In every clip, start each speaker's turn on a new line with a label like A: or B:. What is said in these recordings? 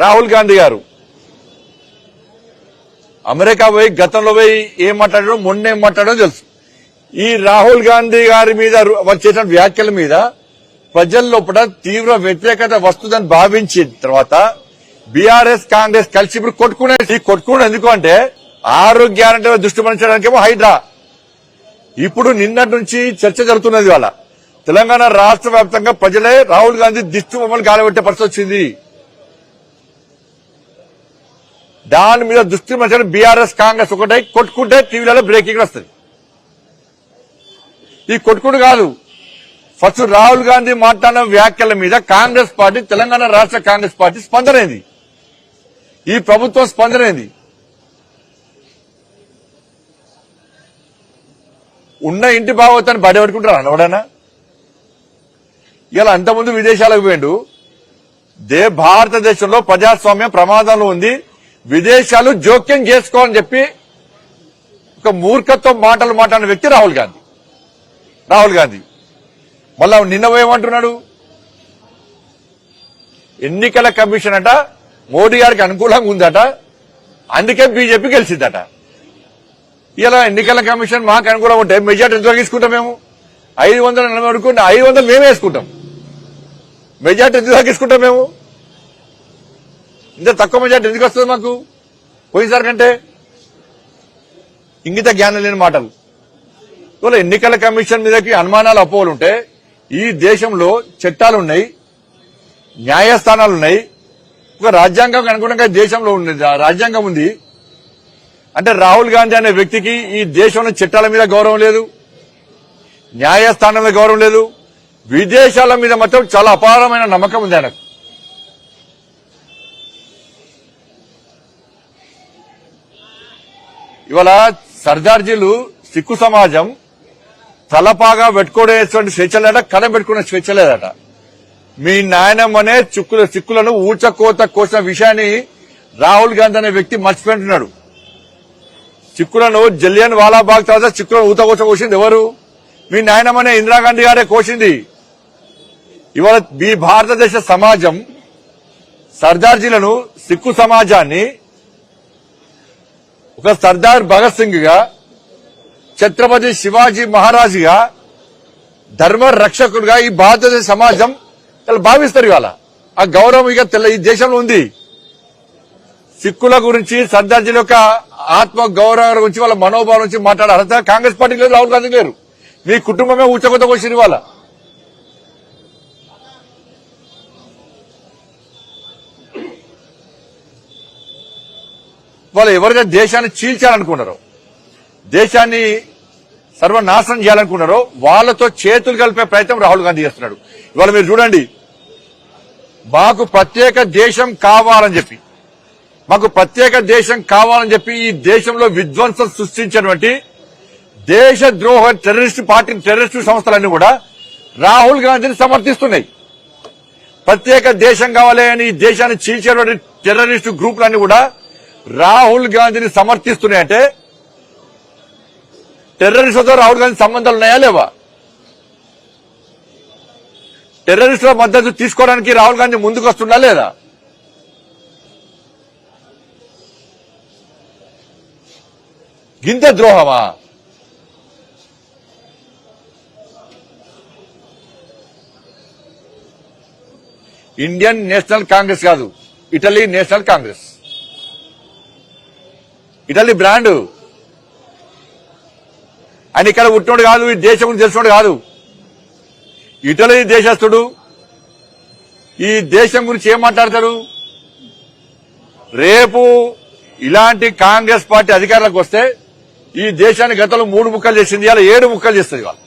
A: రాహుల్ గాంధీ గారు. అమెరికా పోయి గతంలో పోయి ఏం మాట్లాడడం మొన్న ఏం మాట్లాడో తెలుసు. ఈ రాహుల్ గాంధీ గారి మీద వచ్చేసిన వ్యాఖ్యల మీద ప్రజల లోపల తీవ్ర వ్యతిరేకత వస్తుందని భావించిన తర్వాత బీఆర్ఎస్ కాంగ్రెస్ కలిసి ఇప్పుడు కొట్టుకునే ఈ ఎందుకు అంటే ఆరు గ్యారంటీ దృష్టి పరించడానికేమో హైడ్రా. ఇప్పుడు నిన్నటి నుంచి చర్చ జరుగుతున్నది వాళ్ళ తెలంగాణ రాష్ట్ర వ్యాప్తంగా ప్రజలే రాహుల్ గాంధీ దిష్టి బొమ్మలు గాలబెట్టే పరిస్థితి వచ్చింది. దాని మీద దృష్టి మంచి బీఆర్ఎస్ కాంగ్రెస్ ఒకటే కొట్టుకుంటే టీవీలలో బ్రేకింగ్ వస్తుంది. ఈ కొట్టుకుడు కాదు ఫస్ట్ రాహుల్ గాంధీ మాట్లాడిన వ్యాఖ్యల మీద కాంగ్రెస్ పార్టీ తెలంగాణ రాష్ట్ర కాంగ్రెస్ పార్టీ స్పందనైంది. ఈ ప్రభుత్వం స్పందనైంది. ఉన్న ఇంటి భాగవతాన్ని బడి పెట్టుకుంటారా అనవడనా ఇలా అంతకుముందు విదేశాలకు పోయిండు. దే భారతదేశంలో ప్రజాస్వామ్యం ప్రమాదంలో ఉంది. విదేశాలు జోక్యం చేసుకోవాలని చెప్పి ఒక మూర్ఖత్వం మాటలు మాట్లాడిన వ్యక్తి రాహుల్ గాంధీ. రాహుల్ గాంధీ. మళ్ళా నిన్న ఏమంటున్నాడు ఎన్నికల కమిషన్ అట మోడీ గారికి అనుకూలంగా ఉందట అందుకే బీజేపీ గెలిచిందట. ఇలా ఎన్నికల కమిషన్ మాకు అనుకూలంగా ఉంటే మెజార్టీ ఎంత తీసుకుంటాం మేము? ఐదు వందల నలభై అనుకుంటే ఐదు వందలు మేమే వేసుకుంటాం. మెజార్టీ ఎంత తీసుకుంటాం మేము? ఇంత తక్కువ మెజార్టీ ఎందుకు వస్తుంది మాకు? పోయినసారి కంటే ఇంగిత జ్ఞానం లేని మాటలు. ఇవాళ ఎన్నికల కమిషన్ మీదకి అనుమానాలు అపోహలు ఉంటే ఈ దేశంలో చట్టాలు ఉన్నాయి న్యాయస్థానాలు ఉన్నాయి. ఒక రాజ్యాంగం అనుగుణంగా దేశంలో ఉంది రాజ్యాంగం ఉంది. అంటే రాహుల్ గాంధీ అనే వ్యక్తికి ఈ దేశంలో చట్టాల మీద గౌరవం లేదు న్యాయస్థానం మీద గౌరవం లేదు. విదేశాల మీద మాత్రం చాలా అపారమైన నమ్మకం ఉంది ఆయనకు. ఇవాళ సర్దార్జీలు సిక్కు సమాజం తలపాగా పెట్టుకునేటువంటి స్వేచ్ఛ లేట కడ పెట్టుకునే స్వేచ్ఛ లేదట మీ నాయనమ్మనే చిక్కుల సిక్కులను ఊచకోత కోసిన విషయాన్ని రాహుల్ గాంధీ అనే వ్యక్తి మర్చిపోయింటున్నాడు. చిక్కులను జలియన్ వాలాబాగ్ తర్వాత చిక్కులను ఊతకోత కోసింది ఎవరు? మీ నాయనమ్మనే ఇందిరాగాంధీ గారే కోసింది. ఇవాళ మీ భారతదేశ సమాజం సర్దార్జీలను సిక్కు సమాజాన్ని ఒక సర్దార్ భగత్ సింగ్గా ఛత్రపతి శివాజీ మహారాజుగా ధర్మ రక్షకుడుగా ఈ భారతదేశ సమాజం భావిస్తారు ఇవాళ. ఆ గౌరవం ఇక తెల్ల ఈ దేశంలో ఉంది. సిక్కుల గురించి సర్దార్జీల యొక్క ఆత్మ గౌరవం గురించి వాళ్ళ మనోభావం గురించి మాట్లాడారు. కాంగ్రెస్ పార్టీ లేదు రాహుల్ గాంధీ లేరు మీ కుటుంబమే ఊచకొత్త వచ్చింది ఇవాళ. వాళ్ళు ఎవరిగా దేశాన్ని చీల్చాలనుకున్నారో దేశాన్ని సర్వనాశనం చేయాలనుకున్నారో వాళ్ళతో చేతులు కలిపే ప్రయత్నం రాహుల్ గాంధీ చేస్తున్నాడు. ఇవాళ మీరు చూడండి మాకు ప్రత్యేక దేశం కావాలని చెప్పి మాకు ప్రత్యేక దేశం కావాలని చెప్పి ఈ దేశంలో విధ్వంసం సృష్టించినటువంటి దేశ ద్రోహ టెర్రరిస్ట్ పార్టీ టెర్రరిస్ట్ సంస్థలన్నీ కూడా రాహుల్ గాంధీని సమర్థిస్తున్నాయి. ప్రత్యేక దేశం కావాలి అని ఈ దేశాన్ని చీల్చేటువంటి టెర్రరిస్ట్ గ్రూపులన్నీ కూడా రాహుల్ గాంధీని సమర్థిస్తున్నాయంటే టెర్రరిస్టులతో రాహుల్ గాంధీ సంబంధాలు ఉన్నాయా లేవా? టెర్రరిస్టుల మద్దతు తీసుకోవడానికి రాహుల్ గాంధీ ముందుకు వస్తుందా లేదా? గింత ద్రోహమా? ఇండియన్ నేషనల్ కాంగ్రెస్ కాదు Italy National Congress. Italy brand. ఆయన ఇక్కడ పుట్టినోడు కాదు ఈ దేశం గురించి తెలిసినోడు కాదు. ఇటలీ దేశస్థుడు ఈ దేశం గురించి ఏం మాట్లాడతాడు? రేపు ఇలాంటి కాంగ్రెస్ పార్టీ అధికారంలోకి వస్తే ఈ దేశాన్ని గతంలో మూడు ముక్కలు చేసింది అలా ఏడు ముక్కలు చేస్తుంది ఇవాళ.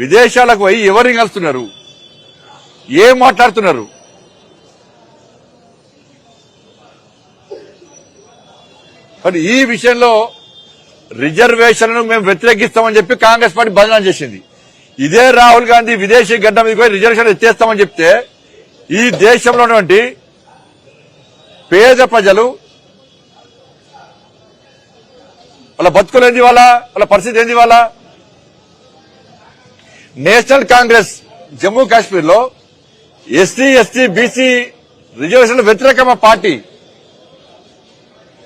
A: విదేశాలకు పోయి ఎవరిని కలుస్తున్నారు? ఏం మాట్లాడుతున్నారు? మరి ఈ విషయంలో రిజర్వేషన్లను మేము వ్యతిరేకిస్తామని చెప్పి కాంగ్రెస్ పార్టీ బదనాం చేసింది. ఇదే రాహుల్ గాంధీ విదేశీ గడ్డ మీద పోయి రిజర్వేషన్ ఎత్తేస్తామని చెప్తే ఈ దేశంలో ఉన్నటువంటి పేద ప్రజలు వాళ్ళ బతుకులు ఏంది వాళ్ళ వాళ్ళ పరిస్థితి ఏంది వాళ్ళ నేషనల్ కాంగ్రెస్ జమ్మూ కాశ్మీర్లో ఎస్సీ ఎస్టీ బీసీ రిజర్వేషన్ వ్యతిరేకమ పార్టీ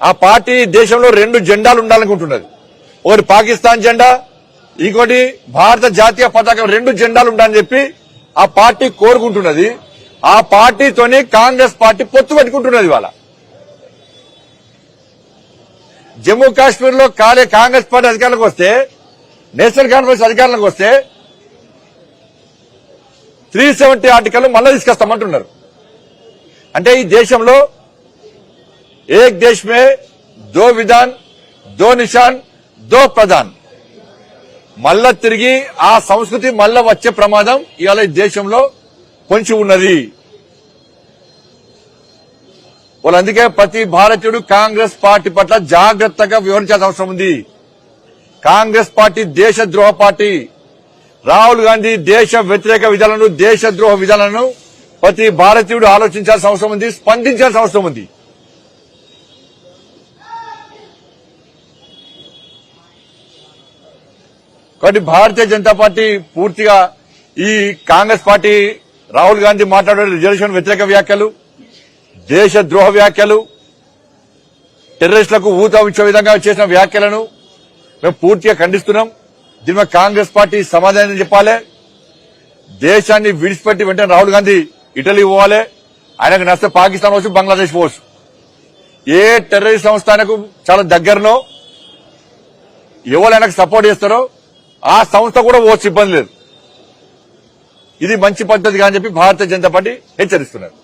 A: ఆ పార్టీ దేశంలో రెండు జెండాలు ఉండాలనుకుంటున్నది. ఒకటి పాకిస్తాన్ జెండా ఇంకోటి భారత జాతీయ పతాకం రెండు జెండాలు ఉండాలని చెప్పి ఆ పార్టీ కోరుకుంటున్నది. ఆ పార్టీతోనే కాంగ్రెస్ పార్టీ పొత్తు పెట్టుకుంటున్నది ఇవాళ. జమ్మూ కాశ్మీర్లో కాలే కాంగ్రెస్ పార్టీ అధికారంలోకి వస్తే నేషనల్ కాన్ఫరెన్స్ అధికారంలోకి వస్తే త్రీ సెవెంటీ ఆర్టికల్ మళ్ళీ తీసుకొస్తామంటున్నారు. అంటే ఈ దేశంలో ఏక్ देश में దో విధాన్ దో నిషాన్ దో ప్రధాన్ మళ్ళా తిరిగి ఆ సంస్కృతి మళ్ళా వచ్చే ప్రమాదం ఇవాళ ఈ దేశంలో పొంచి ఉన్నది. వాళ్ళు అందుకే ప్రతి భారతీయుడు కాంగ్రెస్ పార్టీ పట్ల జాగ్రత్తగా వివరించాల్సిన అవసరం ఉంది. కాంగ్రెస్ పార్టీ దేశద్రోహ పార్టీ. రాహుల్ గాంధీ దేశ వ్యతిరేక విధానాలను దేశద్రోహ విధానాలను ప్రతి భారతీయుడు ఆలోచించాల్సిన అవసరం ఉంది స్పందించాల్సిన అవసరం ఉంది. కాబట్టి భారతీయ జనతా పార్టీ పూర్తిగా ఈ కాంగ్రెస్ పార్టీ రాహుల్ గాంధీ మాట్లాడే రిజర్వేషన్ వ్యతిరేక వ్యాఖ్యలు దేశ ద్రోహ వ్యాఖ్యలు టెర్రరిస్టులకు ఊత విధంగా చేసిన వ్యాఖ్యలను మేము పూర్తిగా ఖండిస్తున్నాం. దీని కాంగ్రెస్ పార్టీ సమాధానం చెప్పాలి. దేశాన్ని విడిచిపెట్టి వెంటనే రాహుల్ గాంధీ ఇటలీ పోవాలి. ఆయనకు నష్టం పాకిస్తాన్ వచ్చు బంగ్లాదేశ్ పోవచ్చు. ఏ టెర్రరిస్ట్ సంస్థలకు చాలా దగ్గరనో ఎవరు ఆయనకు సపోర్ట్ చేస్తారో ఆ సంస్థ కూడా పోవచ్చు ఇబ్బంది లేదు. ఇది మంచి పద్ధతి అని చెప్పి భారతీయ జనతా పార్టీ హెచ్చరిస్తున్నారు.